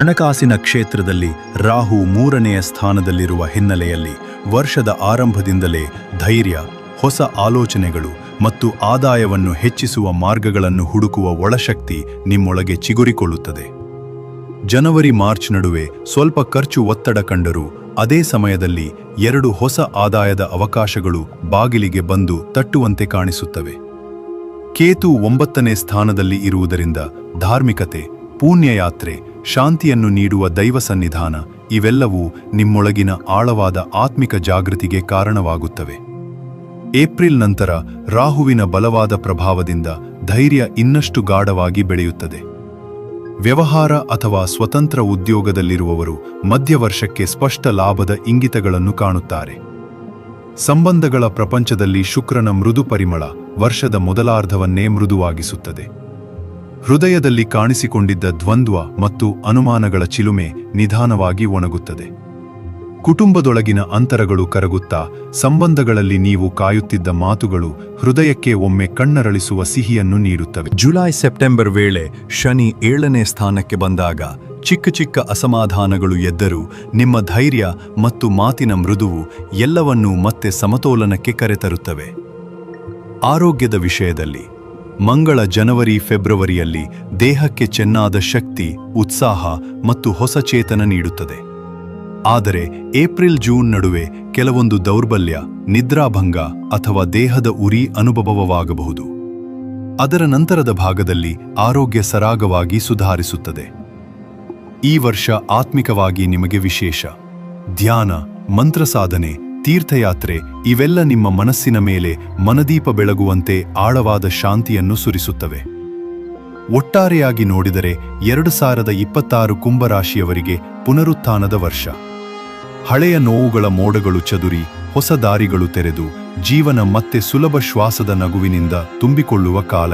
ಹಣಕಾಸಿನ ಕ್ಷೇತ್ರದಲ್ಲಿ ರಾಹು ಮೂರನೆಯ ಸ್ಥಾನದಲ್ಲಿರುವ ಹಿನ್ನೆಲೆಯಲ್ಲಿ ವರ್ಷದ ಆರಂಭದಿಂದಲೇ ಧೈರ್ಯ, ಹೊಸ ಆಲೋಚನೆಗಳು ಮತ್ತು ಆದಾಯವನ್ನು ಹೆಚ್ಚಿಸುವ ಮಾರ್ಗಗಳನ್ನು ಹುಡುಕುವ ಒಳಶಕ್ತಿ ನಿಮ್ಮೊಳಗೆ ಚಿಗುರಿಕೊಳ್ಳುತ್ತದೆ. ಜನವರಿ ಮಾರ್ಚ್ ನಡುವೆ ಸ್ವಲ್ಪ ಖರ್ಚು ಒತ್ತಡ ಕಂಡರೂ ಅದೇ ಸಮಯದಲ್ಲಿ ಎರಡು ಹೊಸ ಆದಾಯದ ಅವಕಾಶಗಳು ಬಾಗಿಲಿಗೆ ಬಂದು ತಟ್ಟುವಂತೆ ಕಾಣಿಸುತ್ತವೆ. ಕೇತು ಒಂಬತ್ತನೇ ಸ್ಥಾನದಲ್ಲಿ ಇರುವುದರಿಂದ ಧಾರ್ಮಿಕತೆ, ಪುಣ್ಯಯಾತ್ರೆ ಶಾಂತಿಯನ್ನು ನೀಡುವ ದೈವ ಸನ್ನಿಧಾನ, ಇವೆಲ್ಲವೂ ನಿಮ್ಮೊಳಗಿನ ಆಳವಾದ ಆತ್ಮಿಕ ಜಾಗೃತಿಗೆ ಕಾರಣವಾಗುತ್ತವೆ. ಏಪ್ರಿಲ್ ನಂತರ ರಾಹುವಿನ ಬಲವಾದ ಪ್ರಭಾವದಿಂದ ಧೈರ್ಯ ಇನ್ನಷ್ಟು ಗಾಢವಾಗಿ ಬೆಳೆಯುತ್ತದೆ. ವ್ಯವಹಾರ ಅಥವಾ ಸ್ವತಂತ್ರ ಉದ್ಯೋಗದಲ್ಲಿರುವವರು ಮಧ್ಯವರ್ಷಕ್ಕೆ ಸ್ಪಷ್ಟ ಲಾಭದ ಇಂಗಿತಗಳನ್ನು ಕಾಣುತ್ತಾರೆ. ಸಂಬಂಧಗಳ ಪ್ರಪಂಚದಲ್ಲಿ ಶುಕ್ರನ ಮೃದು ಪರಿಮಳ ವರ್ಷದ ಮೊದಲಾರ್ಧವನ್ನೇ ಮೃದುವಾಗಿಸುತ್ತದೆ. ಹೃದಯದಲ್ಲಿ ಕಾಣಿಸಿಕೊಂಡಿದ್ದ ದ್ವಂದ್ವ ಮತ್ತು ಅನುಮಾನಗಳ ಚಿಲುಮೆ ನಿಧಾನವಾಗಿ ಒಣಗುತ್ತದೆ. ಕುಟುಂಬದೊಳಗಿನ ಅಂತರಗಳು ಕರಗುತ್ತಾ, ಸಂಬಂಧಗಳಲ್ಲಿ ನೀವು ಕಾಯುತ್ತಿದ್ದ ಮಾತುಗಳು ಹೃದಯಕ್ಕೆ ಒಮ್ಮೆ ಕಣ್ಣರಳಿಸುವ ಸಿಹಿಯನ್ನು ನೀಡುತ್ತವೆ. ಜುಲೈ ಸೆಪ್ಟೆಂಬರ್ ವೇಳೆ ಶನಿ ಏಳನೇ ಸ್ಥಾನಕ್ಕೆ ಬಂದಾಗ ಚಿಕ್ಕ ಚಿಕ್ಕ ಅಸಮಾಧಾನಗಳು ಎದ್ದರೂ ನಿಮ್ಮ ಧೈರ್ಯ ಮತ್ತು ಮಾತಿನ ಮೃದುವು ಎಲ್ಲವನ್ನೂ ಮತ್ತೆ ಸಮತೋಲನಕ್ಕೆ ಕರೆತರುತ್ತವೆ. ಆರೋಗ್ಯದ ವಿಷಯದಲ್ಲಿ ಮಂಗಳ ಜನವರಿ ಫೆಬ್ರವರಿಯಲ್ಲಿ ದೇಹಕ್ಕೆ ಚೆನ್ನಾದ ಶಕ್ತಿ, ಉತ್ಸಾಹ ಮತ್ತು ಹೊಸ ಚೇತನ ನೀಡುತ್ತದೆ. ಆದರೆ ಏಪ್ರಿಲ್ ಜೂನ್ ನಡುವೆ ಕೆಲವೊಂದು ದೌರ್ಬಲ್ಯ, ನಿದ್ರಾಭಂಗ ಅಥವಾ ದೇಹದ ಉರಿ ಅನುಭವವಾಗಬಹುದು. ಅದರ ನಂತರದ ಭಾಗದಲ್ಲಿ ಆರೋಗ್ಯ ಸರಾಗವಾಗಿ ಸುಧಾರಿಸುತ್ತದೆ. ಈ ವರ್ಷ ಆತ್ಮಿಕವಾಗಿ ನಿಮಗೆ ವಿಶೇಷ. ಧ್ಯಾನ, ಮಂತ್ರ ಸಾಧನೆ ತೀರ್ಥಯಾತ್ರೆ, ಇವೆಲ್ಲ ನಿಮ್ಮ ಮನಸ್ಸಿನ ಮೇಲೆ ಮನದೀಪ ಬೆಳಗುವಂತೆ ಆಳವಾದ ಶಾಂತಿಯನ್ನು ಸುರಿಸುತ್ತವೆ. ಒಟ್ಟಾರೆಯಾಗಿ ನೋಡಿದರೆ ಎರಡು ಸಾವಿರದ ಇಪ್ಪತ್ತಾರು ಕುಂಭರಾಶಿಯವರಿಗೆ ಪುನರುತ್ಥಾನದ ವರ್ಷ. ಹಳೆಯ ನೋವುಗಳ ಮೋಡಗಳು ಚದುರಿ, ಹೊಸ ದಾರಿಗಳು ತೆರೆದು, ಜೀವನ ಮತ್ತೆ ಸುಲಭ ಶ್ವಾಸದ ನಗುವಿನಿಂದ ತುಂಬಿಕೊಳ್ಳುವ ಕಾಲ